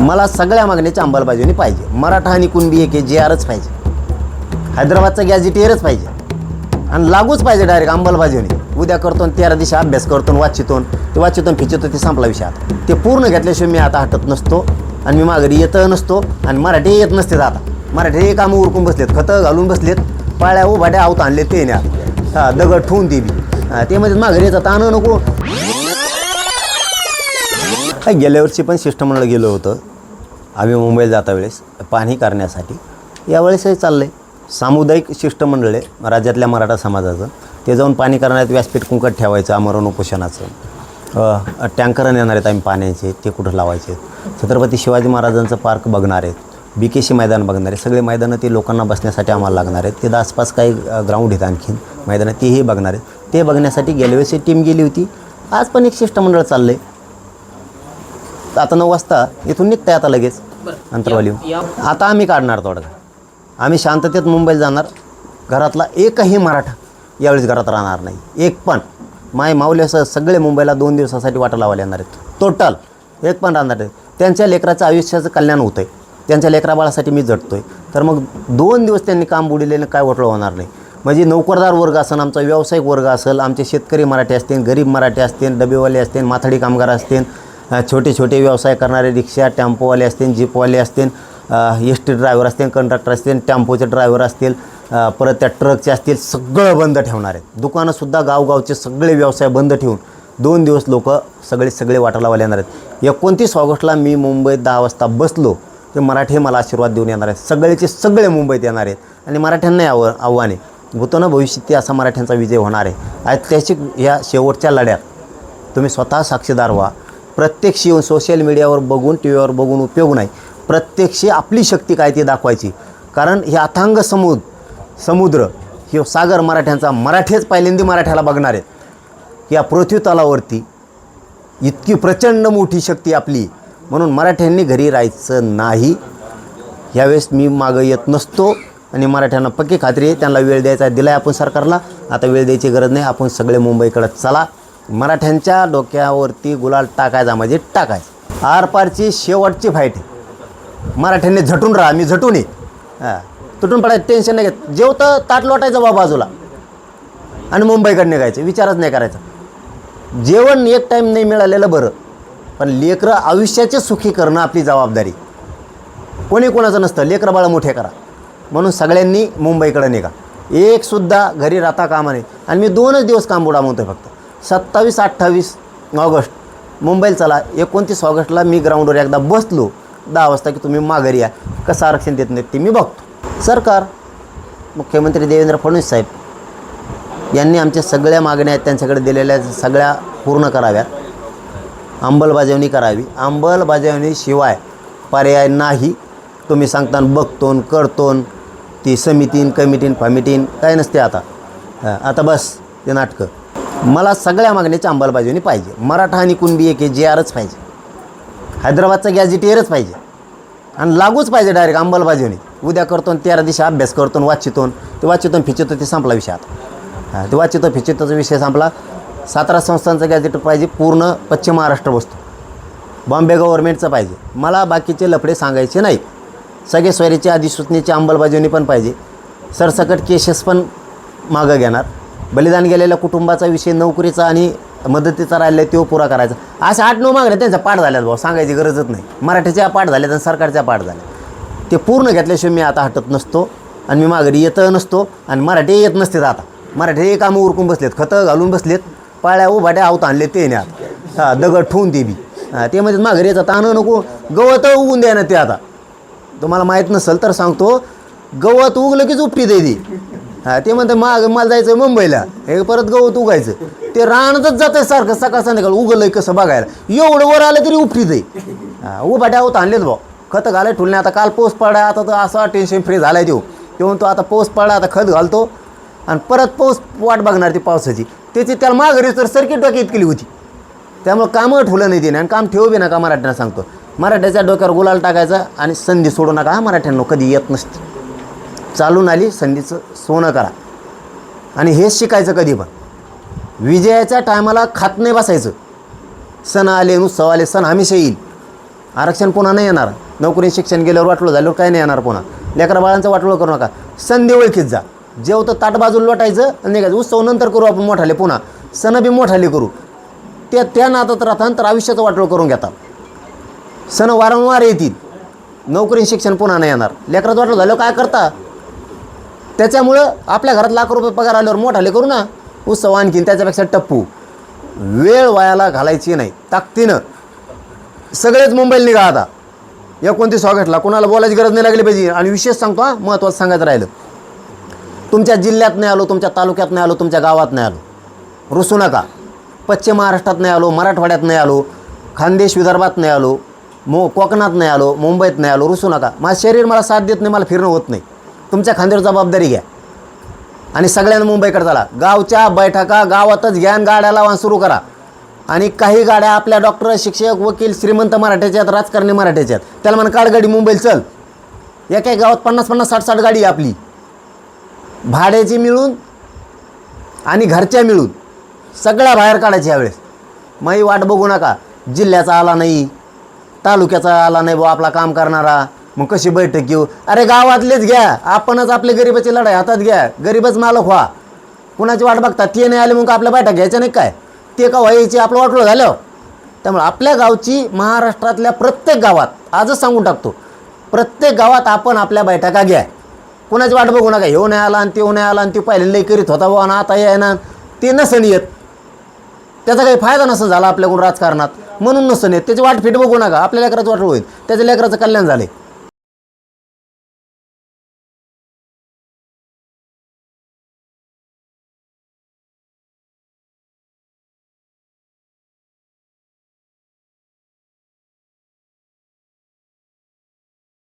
मला सगळ्या मागण्याची अंमलबजावणी पाहिजे. मराठा आणि कुणबी एक जे आरच पाहिजे. हैदराबादचा गॅझेटियरच पाहिजे. आणि लागूच पाहिजे डायरेक्ट अंमलबजावणी. उद्या करतो आणि तेरा दिवशी अभ्यास करतो आणि वाचितो ते वाचितो फिचितो ते संपला विषय आता. ते पूर्ण घेतल्याशिवाय मी आता हटत नसतो आणि मी माघारी येत नसतो आणि मराठी येत नसते आता. मराठी हे कामं उरकून बसलेत खतं घालून बसलेत. पाळ्या उभाट्या आवत आणले ते न्या हा दगड ठेवून दे बी. ते म्हणजे माघारी येतात आणू नको. गेल्या वर्षी पण शिष्टमंडळ गेलो होतं. आम्ही मुंबईला जाता वेळेस पाहणी करण्यासाठी. यावेळेसही चाललं आहे सामुदायिक शिष्टमंडळ आहे राज्यातल्या मराठा समाजाचं. ते जाऊन पाणी करण्यात व्यासपीठ कुंकट ठेवायचं आमरण उपोषणाचं. अ, टँकरं नेणार आहेत आम्ही पाण्याचे ते कुठं लावायचे? छत्रपती शिवाजी महाराजांचं पार्क बघणार आहेत. बी के सी मैदान बघणार आहे सगळे मैदानं ते लोकांना बसण्यासाठी आम्हाला लागणार आहेत. ते आसपास काही ग्राउंड आहेत आणखीन. मैदानं तेही बघणार आहेत. ते बघण्यासाठी गेल्या वेळेस टीम गेली होती. आज पण एक शिष्टमंडळ चाललं आहे आता नऊ वाजता इथून निघताय आता लगेच अंतरवाली. आता आम्ही काढणार तोडगा. आम्ही शांततेत मुंबईला जाणार. घरातला एकही मराठा यावेळेस घरात राहणार नाही. एक पण. माय माऊल्यासह सगळे मुंबईला दोन दिवसासाठी वाटा लावायला येणार आहेत. टोटल एक पण राहणार नाही. त्यांच्या लेकराचं आयुष्याचं कल्याण होतं आहे त्यांच्या लेकराबाळासाठी मी झटतो आहे तर मग दोन दिवस त्यांनी काम बुडिलेलं काय वटलं होणार नाही. म्हणजे नोकरदार वर्ग असेल आमचा व्यावसायिक वर्ग असेल आमचे शेतकरी मराठी असतील गरीब मराठी असतील डबेवाले असतील माथाडी कामगार असतील छोटे छोटे व्यवसाय करणारे रिक्षा टेम्पोवाले असतील जीपवाले असतील एस टी ड्रायव्हर असतील कंडक्टर असतील टेम्पोचे ड्रायव्हर असतील परत त्या ट्रकचे असतील सगळं बंद ठेवणार आहेत. दुकानंसुद्धा गावगावचे सगळे व्यवसाय बंद ठेवून दोन दिवस लोक सगळे सगळे वाटायला वाले येणार आहेत. एकोणतीस ऑगस्टला मी मुंबईत दहा वाजता बसलो ते मराठी मला आशीर्वाद देऊन येणार आहेत. सगळेचे सगळे मुंबईत येणार आहेत आणि मराठ्यांनाही आव आव्हाने आहे. भूतानं भविष्यात ते असा मराठ्यांचा विजय होणार आहे. ऐतिहासिक ह्या शेवटच्या लढ्यात तुम्ही स्वतः साक्षीदार व्हा. प्रत्यक्ष येऊन सोशल मीडियावर बघून टी व्हीवर बघून उपयोग नाही. प्रत्यक्ष आपली शक्ती काय ती दाखवायची. कारण हे अथांग समुद्र समुद्र हे सागर मराठ्यांचा मराठीच पहिल्यांदा मराठ्याला बघणार आहेत. या पृथ्वी तलावरती इतकी प्रचंड मोठी शक्ती आपली. म्हणून मराठ्यांनी घरी राहायचं नाही. यावेळेस मी मागं येत नसतो आणि मराठ्यांना पक्की खात्री आहे त्यांना वेळ द्यायचा दिला आहे आपण सरकारला. आता वेळ द्यायची गरज नाही. आपण सगळे मुंबईकडे चला. मराठ्यांच्या डोक्यावरती गुलाल टाकायचा म्हणजे टाकाय आरपारची शेवटची फाईट आहे. मराठ्यांनी झटून राहा मी झटून ये हां. तुटून पडायचं टेन्शन नाही घेत. जेवतं ताट लोटायचं बा बाजूला. आणि मुंबईकडे निघायचं विचारच नाही करायचा. जेवण एक टाईम नाही मिळालेलं बरं. पण लेकरं आयुष्याचे सुखी करणं आपली जबाबदारी. कोणी कोणाचं नसतं लेकरं बाळं मोठे करा. म्हणून सगळ्यांनी मुंबईकडे निघा. एकसुद्धा घरी राहता कामा नाही आणि मी दोनच दिवस काम बुडा फक्त. सत्तावीस अठ्ठावीस ऑगस्ट. मुंबईला चला. एकोणतीस ऑगस्टला मी ग्राउंडवर एकदा बसलो. दहा वाजता की तुम्ही माघारी या. कसं आरक्षण देत नाहीत ते मी बघतो. सरकार मुख्यमंत्री देवेंद्र फडणवीस साहेब यांनी आमच्या सगळ्या मागण्या आहेत त्यांच्याकडे दिलेल्या सगळ्या पूर्ण कराव्यात. अंमलबजावणी करावी. अंमलबजावणीशिवाय पर्याय नाही. तुम्ही सांगता बघतो न करतो ती समितीन कमिटीन फमिटीन काय नसते आता. हां, आता बस ते नाटकं. मला सगळ्या मागण्याची अंमलबजावणी पाहिजे. मराठा आणि कुणबी एक जे आरच पाहिजे. हैदराबादचा गॅझेटियरच पाहिजे. आणि लागूच पाहिजे डायरेक्ट अंमलबजावणी. उद्या करतो आणि तेरा दिवशी अभ्यास करतो वाचितो ते वाचितो फिचितो ते संपला विषय आता. हां ते वाचितो फिचितोचा विषय संपला. सातारा संस्थांचं गॅझेट पाहिजे पूर्ण पश्चिम महाराष्ट्र बसतो बॉम्बे गव्हर्नमेंटचं पाहिजे. मला बाकीचे लफडे सांगायचे नाहीत. सगळे स्वैरीच्या अधिसूचनेची अंमलबजावणी पण पाहिजे. सरसकट केसेस पण मागं घेणार. बलिदान गेलेल्या कुटुंबाचा विषय नोकरीचा आणि मदतीचा राहिला तो पुरा करायचा. अशा आठ नऊ मागण्या त्यांचा पाठ झाल्यात भाऊ सांगायची गरजच नाही. मराठीच्या पाठ झाल्यात आणि सरकारच्या पाठ झाल्या ते पूर्ण घेतल्याशिवाय मी आता हटत नसतो आणि मी माघारी येत नसतो आणि मराठी येत नसते आता. मराठी कामं उरकून बसलेत खतं घालून बसलेत पाळ्या उभाट्या आवत आणले ते न्यात. हां दगड ठेवून ते बी. हां ते म्हणजे माघारी यायचं ताण नको. गवत उगून द्या ना ते आता. तुम्हाला माहीत नसेल तर सांगतो गवत उगलं कीच उपटी दे ती. हा ते म्हणते माग मला जायचं मुंबईला. हे परत गवत उगायचं. ते रानातच जातंय सारखं सकाळ संध्याकाळ उगलंय कसं बघायला. एवढं वर आलं तरी उपटी आहे हां उभाट्या होत आणलेत भाऊ. खतं घालाय ठुलणे आता काल पोस पडा आता तर असा टेन्शन फ्री झालाय देऊ ते म्हणतो आता पाऊस पडा आता खत घालतो. आणि परत पाऊस वाट बघणार ती पावसाची. त्याची त्याला माघारी तर सर्किट डोक्यात केली होती त्यामुळं कामं ठेवलं नाही तिने आणि काम ठेवू बी नका मराठ्यांना सांगतो. मराठ्याच्या डोक्यावर गुलाल टाकायचा आणि संधी सोडू नका हा मराठ्यांना कधी येत नसते. चालून आली संधीचं सोनं करा. आणि हेच शिकायचं कधी पण. विजयाच्या टायमाला खात नाही बसायचं. सण आले उत्सव आले सण हमेशा येईल. आरक्षण पुन्हा नाही येणार. नोकरी शिक्षण गेल्यावर वाटलं झाल्यावर काही नाही येणार पुन्हा. लेकरा बाळांचं वाटलं करू नका. संधी ओळखीत जा. जेवतं ताट बाजूला लोटायचं आणि निघायचं. उत्सव नंतर करू आपण मोठाले पुन्हा. सण बी मोठाले करू. त्या त्या नातात राहतात तर आयुष्याचं वाटलं करून घेतात सण वारंवार येतील. नोकरी शिक्षण पुन्हा नाही येणार. लेकराचं वाटलं झालं काय करता? त्याच्यामुळं आपल्या घरात लाख रुपये पगार आल्यावर मोठाले करू ना. उत्सव आणखीन त्याच्यापेक्षा टप्पू. वेळ वायाला घालायची नाही. ताकदीनं. सगळेच मुंबईला निघा आता. एकोणतीस ऑगस्टला कोणाला बोलायची गरज नाही लागली पाहिजे. आणि विशेष सांगतो हा महत्त्वाचं सांगायचं राहिलं. तुमच्या जिल्ह्यात नाही आलो तुमच्या तालुक्यात नाही आलो तुमच्या गावात नाही आलो. रुसू नका. पश्चिम महाराष्ट्रात नाही आलो मराठवाड्यात नाही आलो खानदेश विदर्भात नाही आलो मो कोकणात नाही आलो मुंबईत नाही आलो. रुसू नका. माझं शरीर मला साथ देत नाही मला फिरणं होत नाही. तुमच्या खांद्यावर जबाबदारी घ्या. आणि सगळ्यांना मुंबईकडे चला. गावच्या बैठका गावातच घ्यान गाड्या लावा सुरू करा. आणि काही गाड्या आपल्या डॉक्टर शिक्षक वकील श्रीमंत मराठ्याच्या आहेत राजकारणी मराठ्याच्या आहेत. त्याला म्हणा काढ गाडी मुंबईला चल. एका गावात पन्नास पन्नास साठ साठ गाडी आहे आपली. भाड्याची मिळून आणि घरच्या मिळून. सगळ्या बाहेर काढायची यावेळेस. मग वाट बघू नका. जिल्ह्याचा आला नाही. तालुक्याचा आला नाही बुवा आपला काम करणारा. मग कशी बैठक घेऊ? अरे गावातलेच घ्या. आपणच आपले गरिबाची लढाई हातात घ्या. गरीबच मालक व्हा. कुणाची वाट बघता? ते नाही आले मग आपल्या बैठक घ्यायच्या नाही काय? ते का व्हायची? आपलं वाटलं झालं. त्यामुळे आपल्या गावची महाराष्ट्रातल्या प्रत्येक गावात आजच सांगून टाकतो प्रत्येक गावात आपण आपल्या बैठका घ्या. कुणाची वाट बघू नका? ह्यो नाही आला आणि त्यो नाही आला आणि ते पहिले लई करीत होता बुवा ना आता ना ते नसन येत. त्याचा काही फायदा नसं झाला आपल्याकडून राजकारणात. म्हणून नसन येत. त्याची वाट फिट बघू नका. आपल्या लेकराचं वाट होईल. त्याच्या लेकराचं कल्याण झाले